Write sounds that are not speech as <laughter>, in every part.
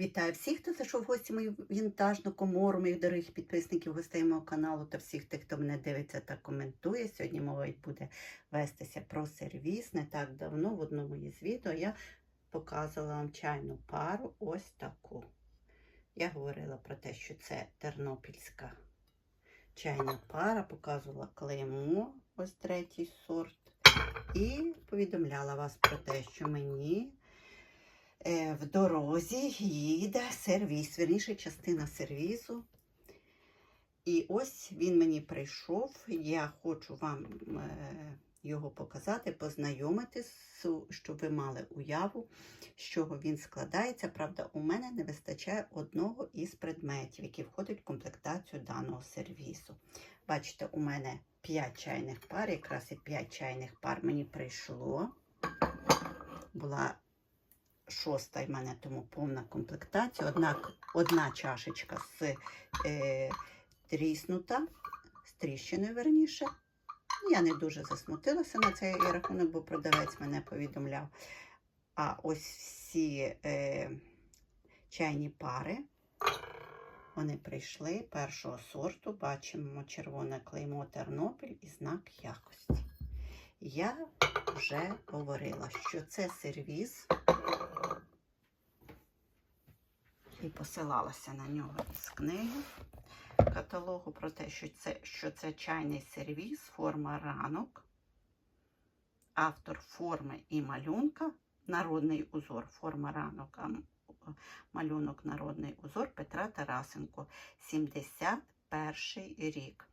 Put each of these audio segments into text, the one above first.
Вітаю всіх, хто зайшов в гості мою вінтажну комору, моїх дорогих підписників, гостей мого каналу та всіх тих, хто мене дивиться та коментує. Сьогодні мова буде вестися про сервіс. Не так давно в одному із відео я показувала вам чайну пару ось таку. Я говорила про те, що це тернопільська чайна пара, показувала клеймо, ось третій сорт, і повідомляла вас про те, що мені в дорозі їде сервіс, верніше частина сервізу. І ось він мені прийшов. Я хочу вам е, його показати, познайомити, щоб ви мали уяву, з чого він складається. Правда, у мене не вистачає одного із предметів, які входять в комплектацію даного сервісу. Бачите, у мене 5 чайних пар, якраз і 5 чайних пар мені прийшло. Була шоста в мене тому повна комплектація. Однак одна чашечка з е, тріснута, з тріщиною верніше. Я не дуже засмутилася на цей рахунок, бо продавець мене повідомляв. А ось всі е, чайні пари, вони прийшли першого сорту. Бачимо червоне клеймо Тернопіль і знак якості. Я вже говорила, що це сервіс і посилалася на нього із книги каталогу про те, що це, що це чайний сервіс, форма ранок, автор форми і малюнка, народний узор, форма ранок, а малюнок народний узор Петра Тарасенко, 71 рік.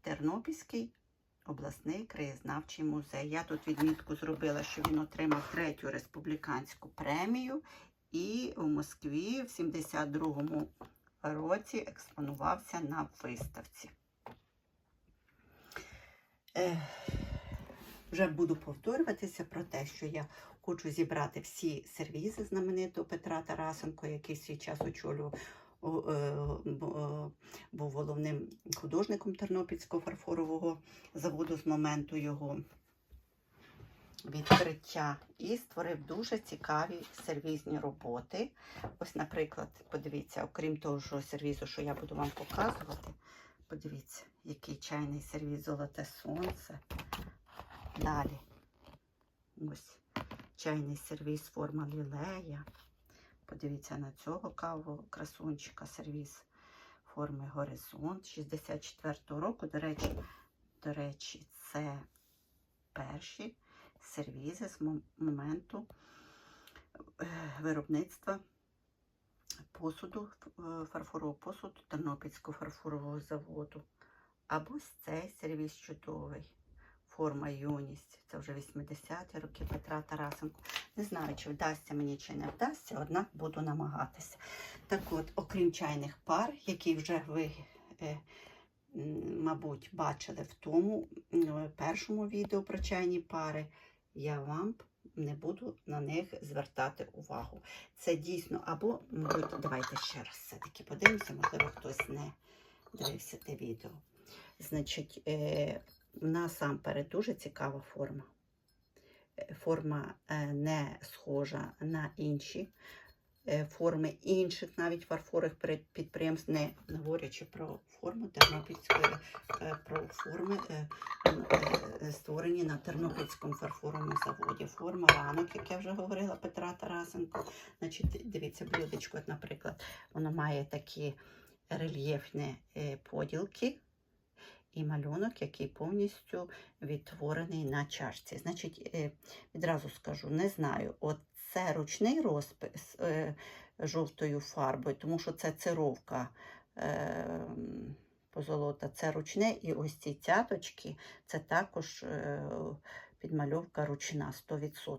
Тернопільський обласний краєзнавчий музей. Я тут відмітку зробила, що він отримав третю республіканську премію і у Москві в 72-му році експонувався на виставці. Вже буду повторюватися про те, що я хочу зібрати всі сервізи знаменитого Петра Тарасенко, який в свій час очолював. е, е, Був головним художником Тернопільського фарфорового заводу з моменту його відкриття і створив дуже цікаві сервізні роботи. Ось, наприклад, подивіться, окрім того що сервізу, що я буду вам показувати, подивіться, який чайний сервіз Золоте Сонце. Далі. Ось чайний сервіз форма лілея. Подивіться на цього каву красунчика сервіз форми Горизонт 64-го року. До речі, до речі, це перші сервізи з моменту е, виробництва посуду, е, фарфорового посуду Тернопільського фарфорового заводу. Або цей сервіс чудовий. Форма юність. Це вже 80-ті роки Петра Тарасенко. Не знаю, чи вдасться мені, чи не вдасться, однак буду намагатися. Так от, окрім чайних пар, які вже ви, е, мабуть, бачили в тому першому відео про чайні пари, я вам не буду на них звертати увагу. Це дійсно, або, мабуть, давайте ще раз все-таки подивимося, можливо, хтось не дивився те відео. Значить, е, насамперед дуже цікава форма. Е, Форма е, не схожа на інші форми інших навіть фарфорових перед- підприємств, не говорячи про форму Тернопільської, е, про форми, е, е, створені на Тернопільському фарфоровому заводі. Форма ранок, як я вже говорила, Петра Тарасенко. Значить, дивіться, блюдечко, наприклад, воно має такі рельєфні е, поділки і малюнок, який повністю відтворений на чашці. Значить, е, відразу скажу, не знаю, от це ручний розпис е, жовтою фарбою, тому що це цировка е, позолота, це ручне, і ось ці цяточки, це також е, підмальовка ручна 100%.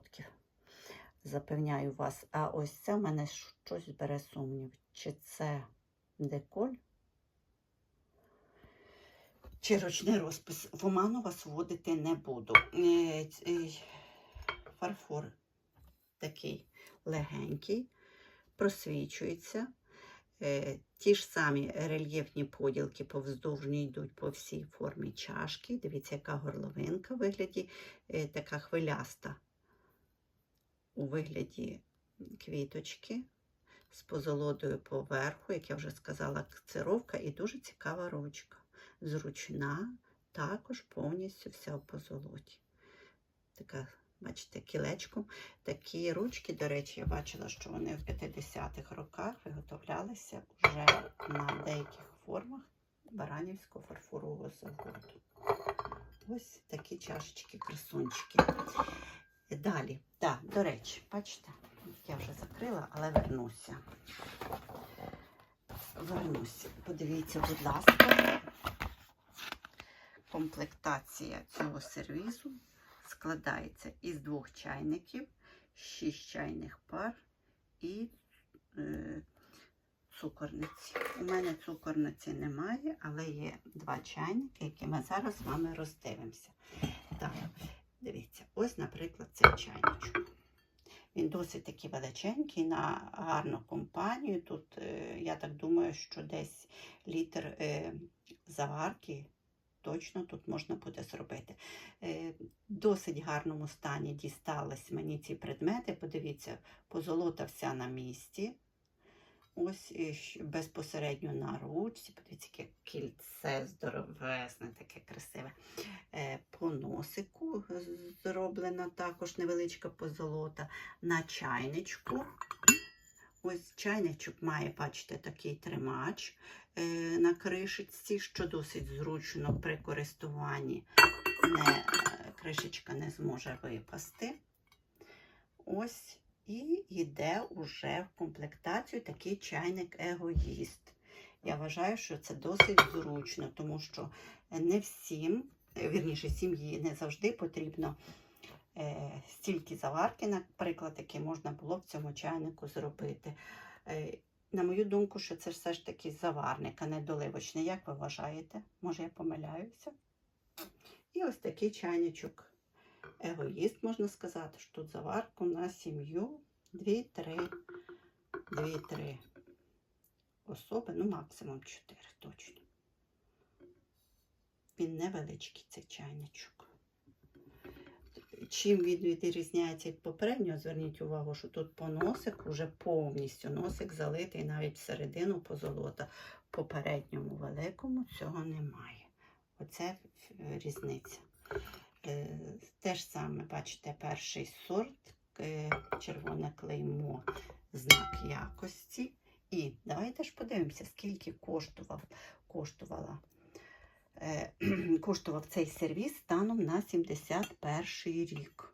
Запевняю вас. А ось це в мене щось бере сумнів. Чи це деколь? Чи ручний розпис? В оману вас вводити не буду. Фарфор такий легенький, просвічується. Е, Ті ж самі рельєфні поділки повздовжні йдуть по всій формі чашки. Дивіться, яка горловинка в вигляді е, така хвиляста у вигляді квіточки з позолотою поверху, як я вже сказала, цировка і дуже цікава ручка. Зручна, також повністю вся в позолоті. Така, бачите, кілечком. Такі ручки, до речі, я бачила, що вони в 50-х роках виготовлялися вже на деяких формах Баранівського фарфорового заводу. Ось такі чашечки, красунчики. Далі, так, до речі, бачите, я вже закрила, але вернуся. Вернуся. Подивіться, будь ласка, комплектація цього сервізу складається із двох чайників, шість чайних пар і е, цукорниці. У мене цукорниці немає, але є два чайники, які ми зараз з вами роздивимося. Так, дивіться, ось, наприклад, цей чайничок. Він досить такий величенький на гарну компанію. Тут, е, я так думаю, що десь літр е, заварки точно тут можна буде зробити. Е, досить гарному стані дістались мені ці предмети. Подивіться, позолота вся на місці. Ось безпосередньо на ручці. Подивіться, яке кільце здоровесне, таке красиве. Е, По носику зроблена також невеличка позолота. На чайничку. Ось чайничок має, бачите, такий тримач е, на кришечці, що досить зручно при користуванні не, е, кришечка не зможе випасти. Ось і йде уже в комплектацію такий чайник егоїст. Я вважаю, що це досить зручно, тому що не всім, вірніше, сім'ї не завжди потрібно стільки заварки, наприклад, які можна було в цьому чайнику зробити. Е, на мою думку, що це все ж таки заварник, а не доливочний. Як ви вважаєте? Може, я помиляюся? І ось такий чайничок. Егоїст, можна сказати, що тут заварку на сім'ю 2-3 2-3 особи, ну максимум 4 точно. Він невеличкий цей чайничок. Чим він відрізняється від попереднього, зверніть увагу, що тут по носик вже повністю носик залитий навіть всередину позолота. Попередньому великому цього немає. Оце е, різниця. Е, Те ж саме, бачите, перший сорт, е, червоне клеймо, знак якості. І давайте ж подивимося, скільки коштував, коштувала, <clears throat> коштував цей сервіс станом на 71 рік.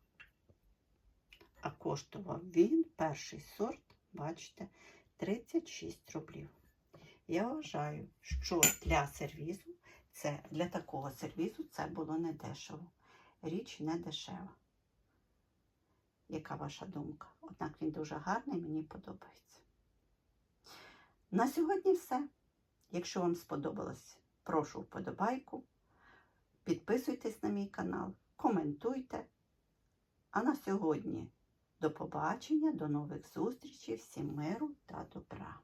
А коштував він, перший сорт, бачите, 36 рублів. Я вважаю, що для сервізу, це, для такого сервізу це було не дешево. Річ не дешева. Яка ваша думка? Однак він дуже гарний, мені подобається. На сьогодні все. Якщо вам сподобалось, прошу вподобайку. Підписуйтесь на мій канал, коментуйте. А на сьогодні до побачення, до нових зустрічей, всім миру та добра!